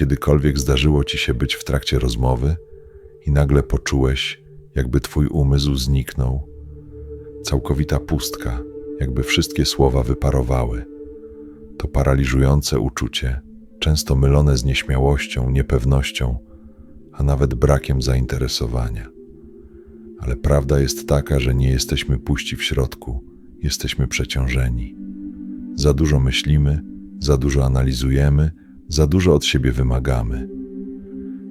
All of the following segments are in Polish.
kiedykolwiek zdarzyło ci się być w trakcie rozmowy i nagle poczułeś, jakby twój umysł zniknął? Całkowita pustka, jakby wszystkie słowa wyparowały. To paraliżujące uczucie, często mylone z nieśmiałością, niepewnością, a nawet brakiem zainteresowania. Ale prawda jest taka, że nie jesteśmy puści w środku, jesteśmy przeciążeni. Za dużo myślimy, za dużo analizujemy, za dużo od siebie wymagamy.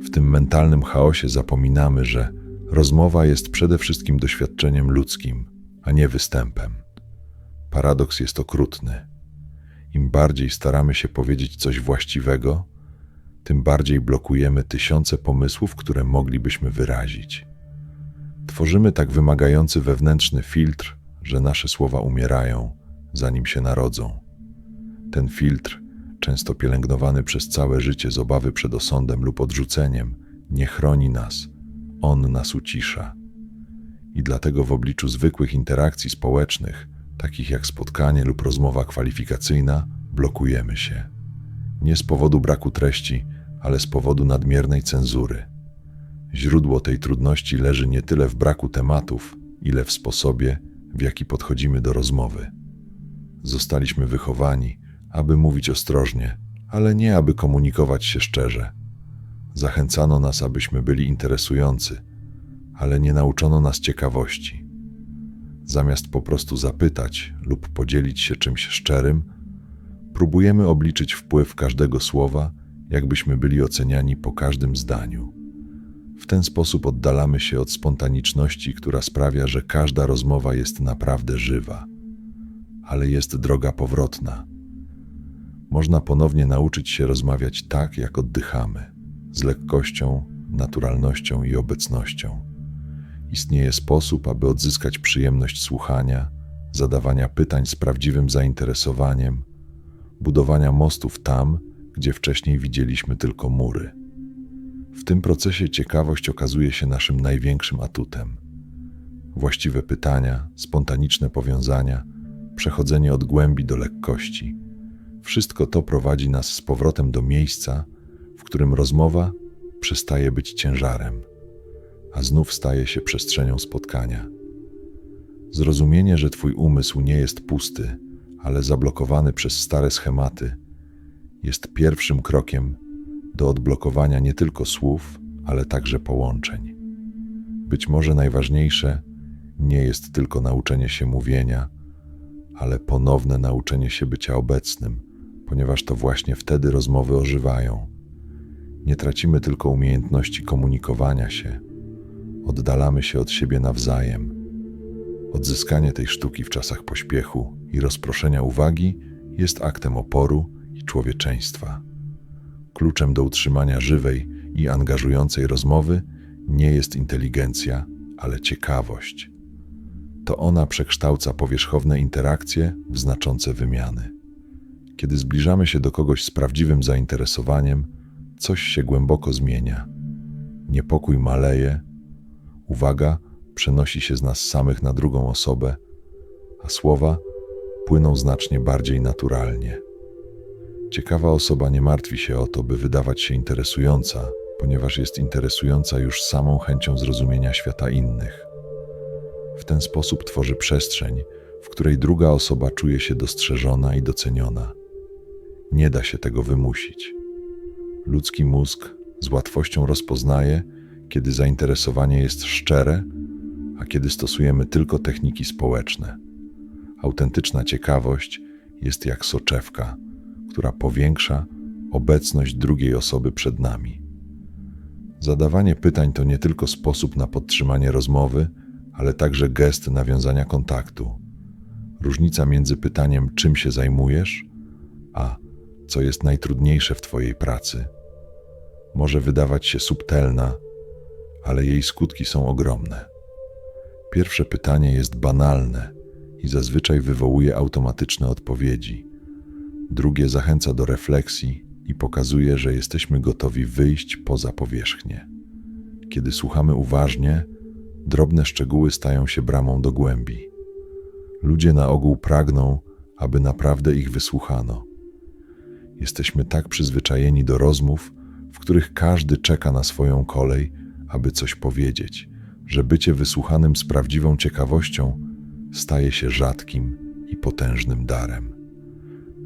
W tym mentalnym chaosie zapominamy, że rozmowa jest przede wszystkim doświadczeniem ludzkim, a nie występem. Paradoks jest okrutny. Im bardziej staramy się powiedzieć coś właściwego, tym bardziej blokujemy tysiące pomysłów, które moglibyśmy wyrazić. Tworzymy tak wymagający wewnętrzny filtr, że nasze słowa umierają, zanim się narodzą. Ten filtr, często pielęgnowany przez całe życie z obawy przed osądem lub odrzuceniem, nie chroni nas, on nas ucisza. I dlatego w obliczu zwykłych interakcji społecznych, takich jak spotkanie lub rozmowa kwalifikacyjna, blokujemy się. Nie z powodu braku treści, ale z powodu nadmiernej cenzury. Źródło tej trudności leży nie tyle w braku tematów, ile w sposobie, w jaki podchodzimy do rozmowy. Zostaliśmy wychowani, aby mówić ostrożnie, ale nie aby komunikować się szczerze. Zachęcano nas, abyśmy byli interesujący, ale nie nauczono nas ciekawości. Zamiast po prostu zapytać lub podzielić się czymś szczerym, próbujemy obliczyć wpływ każdego słowa, jakbyśmy byli oceniani po każdym zdaniu. W ten sposób oddalamy się od spontaniczności, która sprawia, że każda rozmowa jest naprawdę żywa. Ale jest droga powrotna. Można ponownie nauczyć się rozmawiać tak, jak oddychamy, z lekkością, naturalnością i obecnością. Istnieje sposób, aby odzyskać przyjemność słuchania, zadawania pytań z prawdziwym zainteresowaniem, budowania mostów tam, gdzie wcześniej widzieliśmy tylko mury. W tym procesie ciekawość okazuje się naszym największym atutem. Właściwe pytania, spontaniczne powiązania, przechodzenie od głębi do lekkości wszystko to prowadzi nas z powrotem do miejsca, w którym rozmowa przestaje być ciężarem, a znów staje się przestrzenią spotkania. Zrozumienie, że Twój umysł nie jest pusty, ale zablokowany przez stare schematy, jest pierwszym krokiem do odblokowania nie tylko słów, ale także połączeń. Być może najważniejsze nie jest tylko nauczenie się mówienia, ale ponowne nauczenie się bycia obecnym, ponieważ to właśnie wtedy rozmowy ożywają. Nie tracimy tylko umiejętności komunikowania się, oddalamy się od siebie nawzajem. Odzyskanie tej sztuki w czasach pośpiechu i rozproszenia uwagi jest aktem oporu i człowieczeństwa. Kluczem do utrzymania żywej i angażującej rozmowy nie jest inteligencja, ale ciekawość. To ona przekształca powierzchowne interakcje w znaczące wymiany. Kiedy zbliżamy się do kogoś z prawdziwym zainteresowaniem, coś się głęboko zmienia. Niepokój maleje, uwaga przenosi się z nas samych na drugą osobę, a słowa płyną znacznie bardziej naturalnie. Ciekawa osoba nie martwi się o to, by wydawać się interesująca, ponieważ jest interesująca już samą chęcią zrozumienia świata innych. W ten sposób tworzy przestrzeń, w której druga osoba czuje się dostrzeżona i doceniona. Nie da się tego wymusić. Ludzki mózg z łatwością rozpoznaje, kiedy zainteresowanie jest szczere, a kiedy stosujemy tylko techniki społeczne. Autentyczna ciekawość jest jak soczewka, która powiększa obecność drugiej osoby przed nami. Zadawanie pytań to nie tylko sposób na podtrzymanie rozmowy, ale także gest nawiązania kontaktu. Różnica między pytaniem, czym się zajmujesz, a co jest najtrudniejsze w Twojej pracy, może wydawać się subtelna, ale jej skutki są ogromne. Pierwsze pytanie jest banalne i zazwyczaj wywołuje automatyczne odpowiedzi. Drugie zachęca do refleksji i pokazuje, że jesteśmy gotowi wyjść poza powierzchnię. Kiedy słuchamy uważnie, drobne szczegóły stają się bramą do głębi. Ludzie na ogół pragną, aby naprawdę ich wysłuchano. Jesteśmy tak przyzwyczajeni do rozmów, w których każdy czeka na swoją kolej, aby coś powiedzieć, że bycie wysłuchanym z prawdziwą ciekawością staje się rzadkim i potężnym darem.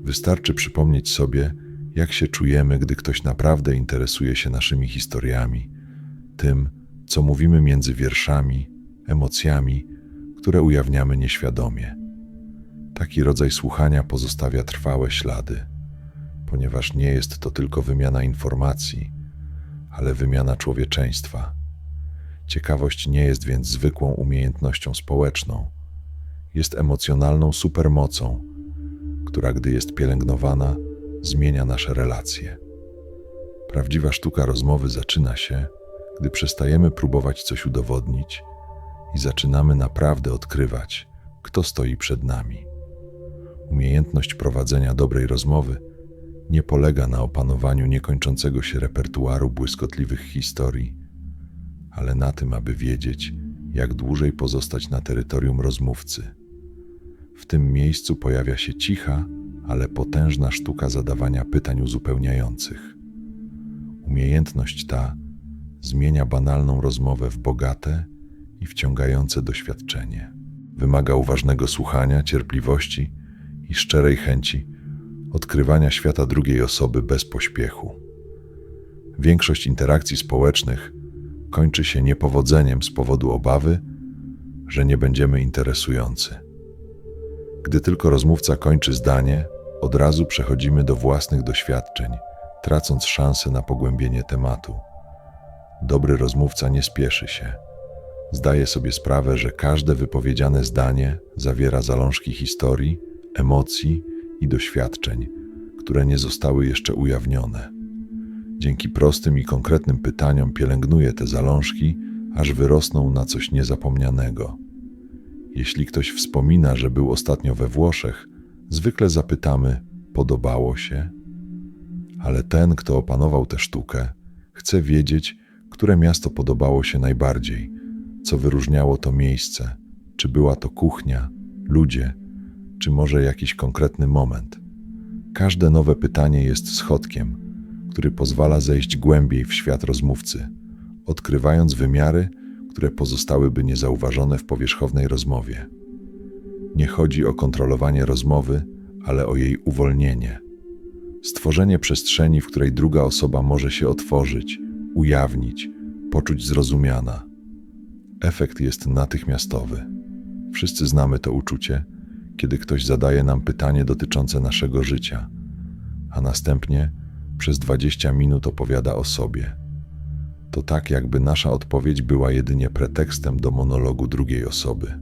Wystarczy przypomnieć sobie, jak się czujemy, gdy ktoś naprawdę interesuje się naszymi historiami, tym, co mówimy między wierszami, emocjami, które ujawniamy nieświadomie. Taki rodzaj słuchania pozostawia trwałe ślady, ponieważ nie jest to tylko wymiana informacji, ale wymiana człowieczeństwa. Ciekawość nie jest więc zwykłą umiejętnością społeczną, jest emocjonalną supermocą, która, gdy jest pielęgnowana, zmienia nasze relacje. Prawdziwa sztuka rozmowy zaczyna się, gdy przestajemy próbować coś udowodnić i zaczynamy naprawdę odkrywać, kto stoi przed nami. Umiejętność prowadzenia dobrej rozmowy nie polega na opanowaniu niekończącego się repertuaru błyskotliwych historii, ale na tym, aby wiedzieć, jak dłużej pozostać na terytorium rozmówcy. W tym miejscu pojawia się cicha, ale potężna sztuka zadawania pytań uzupełniających. Umiejętność ta zmienia banalną rozmowę w bogate i wciągające doświadczenie. Wymaga uważnego słuchania, cierpliwości i szczerej chęci odkrywania świata drugiej osoby bez pośpiechu. Większość interakcji społecznych kończy się niepowodzeniem z powodu obawy, że nie będziemy interesujący. Gdy tylko rozmówca kończy zdanie, od razu przechodzimy do własnych doświadczeń, tracąc szansę na pogłębienie tematu. Dobry rozmówca nie spieszy się. Zdaje sobie sprawę, że każde wypowiedziane zdanie zawiera zalążki historii, emocji i doświadczeń, które nie zostały jeszcze ujawnione. Dzięki prostym i konkretnym pytaniom pielęgnuje te zalążki, aż wyrosną na coś niezapomnianego. Jeśli ktoś wspomina, że był ostatnio we Włoszech, zwykle zapytamy: Podobało się? Ale ten, kto opanował tę sztukę, chce wiedzieć, które miasto podobało się najbardziej, co wyróżniało to miejsce, czy była to kuchnia, ludzie, czy może jakiś konkretny moment. Każde nowe pytanie jest schodkiem, który pozwala zejść głębiej w świat rozmówcy, odkrywając wymiary, które pozostałyby niezauważone w powierzchownej rozmowie. Nie chodzi o kontrolowanie rozmowy, ale o jej uwolnienie. Stworzenie przestrzeni, w której druga osoba może się otworzyć, ujawnić, poczuć zrozumiana. Efekt jest natychmiastowy. Wszyscy znamy to uczucie, kiedy ktoś zadaje nam pytanie dotyczące naszego życia, a następnie przez 20 minut opowiada o sobie. To tak, jakby nasza odpowiedź była jedynie pretekstem do monologu drugiej osoby.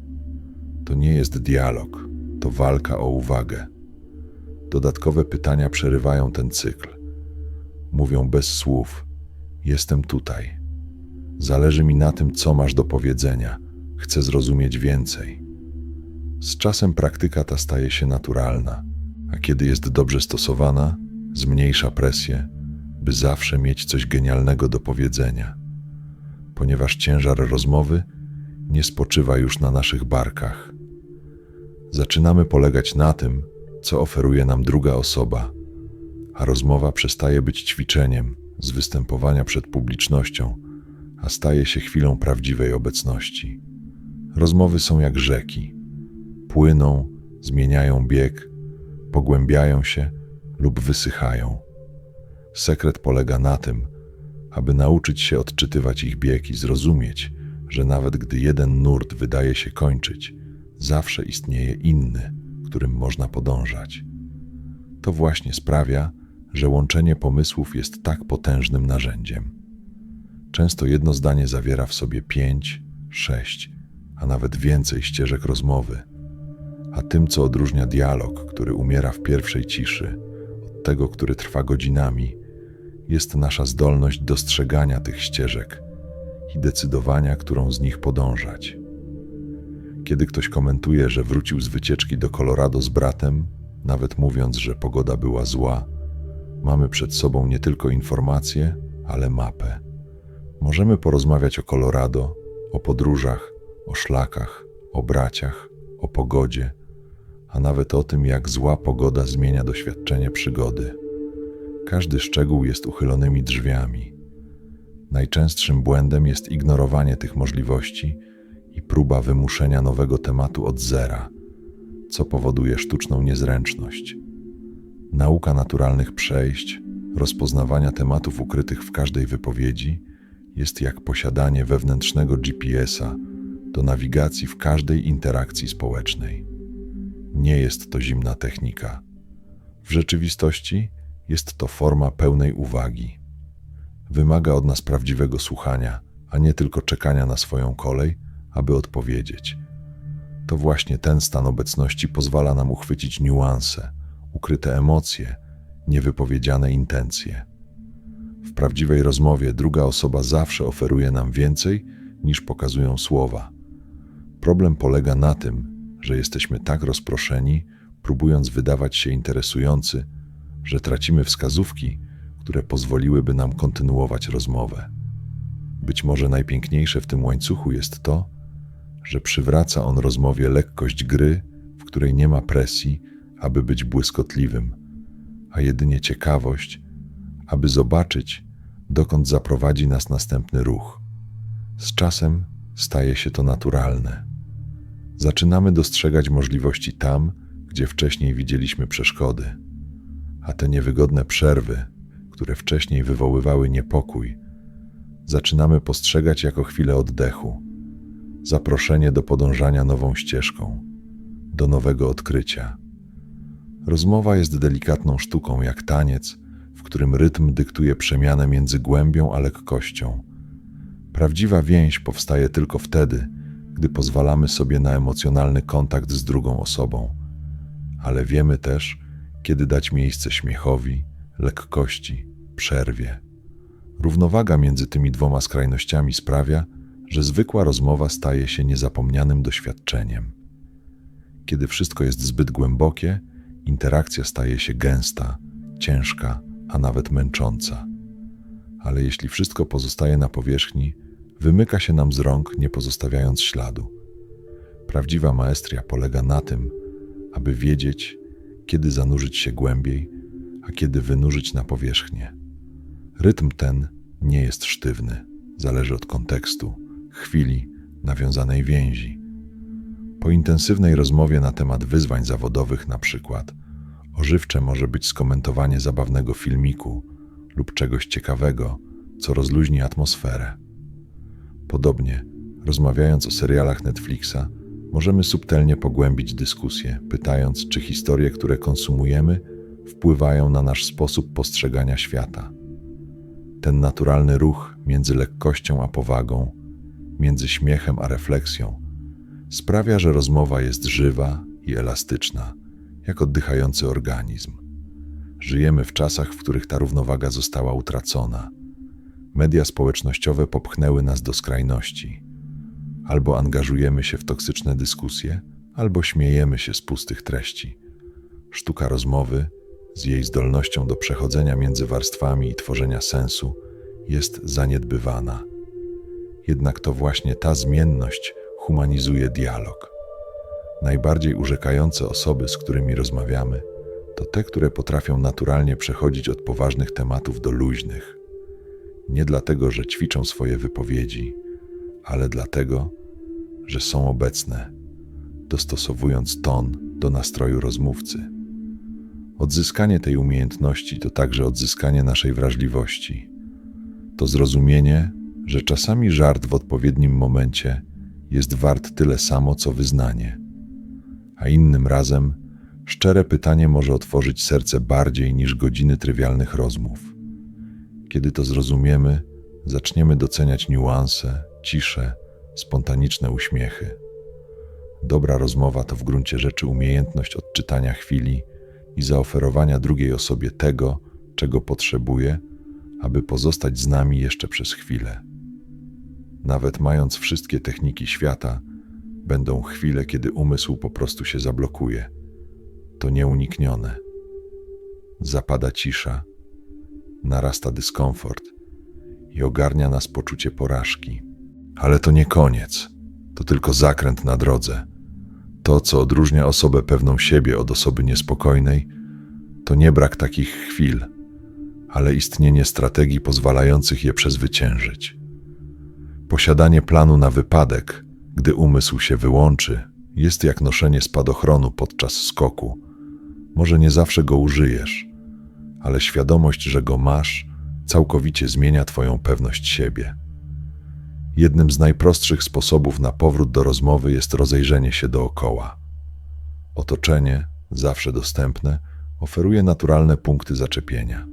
To nie jest dialog, to walka o uwagę. Dodatkowe pytania przerywają ten cykl. Mówią bez słów: Jestem tutaj. Zależy mi na tym, co masz do powiedzenia. Chcę zrozumieć więcej. Z czasem praktyka ta staje się naturalna, a kiedy jest dobrze stosowana, zmniejsza presję, by zawsze mieć coś genialnego do powiedzenia, ponieważ ciężar rozmowy nie spoczywa już na naszych barkach. Zaczynamy polegać na tym, co oferuje nam druga osoba, a rozmowa przestaje być ćwiczeniem z występowania przed publicznością, a staje się chwilą prawdziwej obecności. Rozmowy są jak rzeki płyną, zmieniają bieg, pogłębiają się lub wysychają. Sekret polega na tym, aby nauczyć się odczytywać ich bieg i zrozumieć, że nawet gdy jeden nurt wydaje się kończyć, zawsze istnieje inny, którym można podążać. To właśnie sprawia, że łączenie pomysłów jest tak potężnym narzędziem. Często jedno zdanie zawiera w sobie pięć, sześć, a nawet więcej ścieżek rozmowy a tym, co odróżnia dialog, który umiera w pierwszej ciszy, od tego, który trwa godzinami, jest nasza zdolność dostrzegania tych ścieżek i decydowania, którą z nich podążać. Kiedy ktoś komentuje, że wrócił z wycieczki do Colorado z bratem, nawet mówiąc, że pogoda była zła, mamy przed sobą nie tylko informacje, ale mapę. Możemy porozmawiać o Colorado, o podróżach, o szlakach, o braciach, o pogodzie, a nawet o tym, jak zła pogoda zmienia doświadczenie przygody. Każdy szczegół jest uchylonymi drzwiami. Najczęstszym błędem jest ignorowanie tych możliwości i próba wymuszenia nowego tematu od zera, co powoduje sztuczną niezręczność. Nauka naturalnych przejść, rozpoznawania tematów ukrytych w każdej wypowiedzi jest jak posiadanie wewnętrznego GPS-a do nawigacji w każdej interakcji społecznej. Nie jest to zimna technika. W rzeczywistości jest to forma pełnej uwagi. Wymaga od nas prawdziwego słuchania, a nie tylko czekania na swoją kolej, aby odpowiedzieć. To właśnie ten stan obecności pozwala nam uchwycić niuanse, ukryte emocje, niewypowiedziane intencje. W prawdziwej rozmowie druga osoba zawsze oferuje nam więcej niż pokazują słowa. Problem polega na tym, że jesteśmy tak rozproszeni, próbując wydawać się interesujący, że tracimy wskazówki, które pozwoliłyby nam kontynuować rozmowę. Być może najpiękniejsze w tym łańcuchu jest to, że przywraca on rozmowie lekkość gry, w której nie ma presji, aby być błyskotliwym, a jedynie ciekawość, aby zobaczyć, dokąd zaprowadzi nas następny ruch. Z czasem staje się to naturalne. Zaczynamy dostrzegać możliwości tam, gdzie wcześniej widzieliśmy przeszkody, a te niewygodne przerwy, które wcześniej wywoływały niepokój, zaczynamy postrzegać jako chwilę oddechu, zaproszenie do podążania nową ścieżką, do nowego odkrycia. Rozmowa jest delikatną sztuką jak taniec, w którym rytm dyktuje przemianę między głębią a lekkością. Prawdziwa więź powstaje tylko wtedy, gdy pozwalamy sobie na emocjonalny kontakt z drugą osobą, ale wiemy też, kiedy dać miejsce śmiechowi, lekkości, przerwie. Równowaga między tymi dwoma skrajnościami sprawia, że zwykła rozmowa staje się niezapomnianym doświadczeniem. Kiedy wszystko jest zbyt głębokie, interakcja staje się gęsta, ciężka, a nawet męcząca. Ale jeśli wszystko pozostaje na powierzchni, wymyka się nam z rąk, nie pozostawiając śladu. Prawdziwa maestria polega na tym, aby wiedzieć, kiedy zanurzyć się głębiej, a kiedy wynurzyć na powierzchnię. Rytm ten nie jest sztywny, zależy od kontekstu, chwili, nawiązanej więzi. Po intensywnej rozmowie na temat wyzwań zawodowych, na przykład, ożywcze może być skomentowanie zabawnego filmiku lub czegoś ciekawego, co rozluźni atmosferę. Podobnie, rozmawiając o serialach Netflixa, możemy subtelnie pogłębić dyskusję, pytając, czy historie, które konsumujemy, wpływają na nasz sposób postrzegania świata. Ten naturalny ruch między lekkością a powagą, między śmiechem a refleksją, sprawia, że rozmowa jest żywa i elastyczna, jak oddychający organizm. Żyjemy w czasach, w których ta równowaga została utracona Media społecznościowe popchnęły nas do skrajności. Albo angażujemy się w toksyczne dyskusje, albo śmiejemy się z pustych treści. Sztuka rozmowy, z jej zdolnością do przechodzenia między warstwami i tworzenia sensu, jest zaniedbywana. Jednak to właśnie ta zmienność humanizuje dialog. Najbardziej urzekające osoby, z którymi rozmawiamy, to te, które potrafią naturalnie przechodzić od poważnych tematów do luźnych nie dlatego, że ćwiczą swoje wypowiedzi, ale dlatego, że są obecne, dostosowując ton do nastroju rozmówcy. Odzyskanie tej umiejętności to także odzyskanie naszej wrażliwości. To zrozumienie, że czasami żart w odpowiednim momencie jest wart tyle samo, co wyznanie, a innym razem szczere pytanie może otworzyć serce bardziej niż godziny trywialnych rozmów. Kiedy to zrozumiemy, zaczniemy doceniać niuanse, cisze, spontaniczne uśmiechy. Dobra rozmowa to w gruncie rzeczy umiejętność odczytania chwili i zaoferowania drugiej osobie tego, czego potrzebuje, aby pozostać z nami jeszcze przez chwilę. Nawet mając wszystkie techniki świata, będą chwile, kiedy umysł po prostu się zablokuje. To nieuniknione. Zapada cisza narasta dyskomfort i ogarnia nas poczucie porażki. Ale to nie koniec, to tylko zakręt na drodze. To, co odróżnia osobę pewną siebie od osoby niespokojnej, to nie brak takich chwil, ale istnienie strategii pozwalających je przezwyciężyć. Posiadanie planu na wypadek, gdy umysł się wyłączy, jest jak noszenie spadochronu podczas skoku. Może nie zawsze go użyjesz, ale świadomość, że go masz, całkowicie zmienia Twoją pewność siebie. Jednym z najprostszych sposobów na powrót do rozmowy jest rozejrzenie się dookoła. Otoczenie, zawsze dostępne, oferuje naturalne punkty zaczepienia.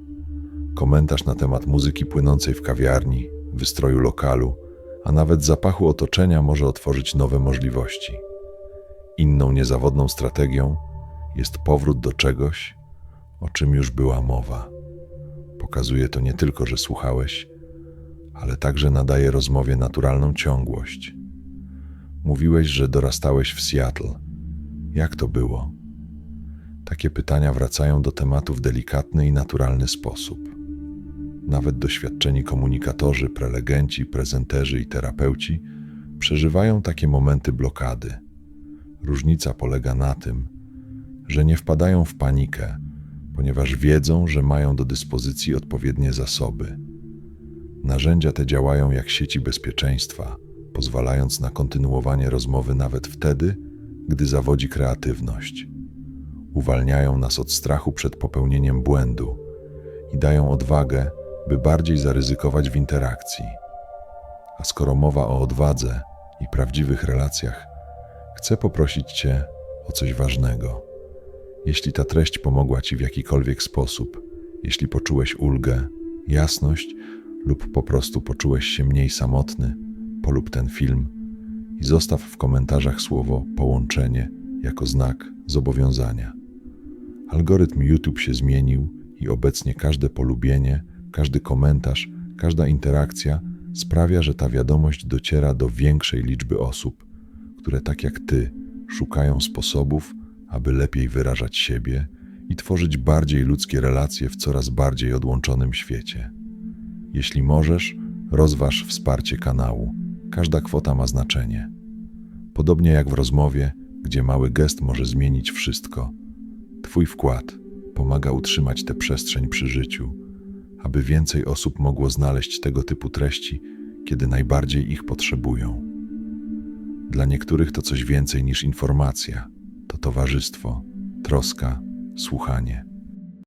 Komentarz na temat muzyki płynącej w kawiarni, wystroju lokalu, a nawet zapachu otoczenia może otworzyć nowe możliwości. Inną niezawodną strategią jest powrót do czegoś, o czym już była mowa. Pokazuje to nie tylko, że słuchałeś, ale także nadaje rozmowie naturalną ciągłość. Mówiłeś, że dorastałeś w Seattle. Jak to było? Takie pytania wracają do tematu w delikatny i naturalny sposób. Nawet doświadczeni komunikatorzy, prelegenci, prezenterzy i terapeuci przeżywają takie momenty blokady. Różnica polega na tym, że nie wpadają w panikę, ponieważ wiedzą, że mają do dyspozycji odpowiednie zasoby. Narzędzia te działają jak sieci bezpieczeństwa, pozwalając na kontynuowanie rozmowy nawet wtedy, gdy zawodzi kreatywność. Uwalniają nas od strachu przed popełnieniem błędu i dają odwagę, by bardziej zaryzykować w interakcji. A skoro mowa o odwadze i prawdziwych relacjach, chcę poprosić Cię o coś ważnego. Jeśli ta treść pomogła Ci w jakikolwiek sposób, jeśli poczułeś ulgę, jasność lub po prostu poczułeś się mniej samotny, polub ten film i zostaw w komentarzach słowo połączenie jako znak zobowiązania. Algorytm YouTube się zmienił i obecnie każde polubienie, każdy komentarz, każda interakcja sprawia, że ta wiadomość dociera do większej liczby osób, które tak jak ty szukają sposobów, aby lepiej wyrażać siebie i tworzyć bardziej ludzkie relacje w coraz bardziej odłączonym świecie. Jeśli możesz, rozważ wsparcie kanału. Każda kwota ma znaczenie. Podobnie jak w rozmowie, gdzie mały gest może zmienić wszystko. Twój wkład pomaga utrzymać tę przestrzeń przy życiu, aby więcej osób mogło znaleźć tego typu treści, kiedy najbardziej ich potrzebują. Dla niektórych to coś więcej niż informacja, to towarzystwo, troska, słuchanie.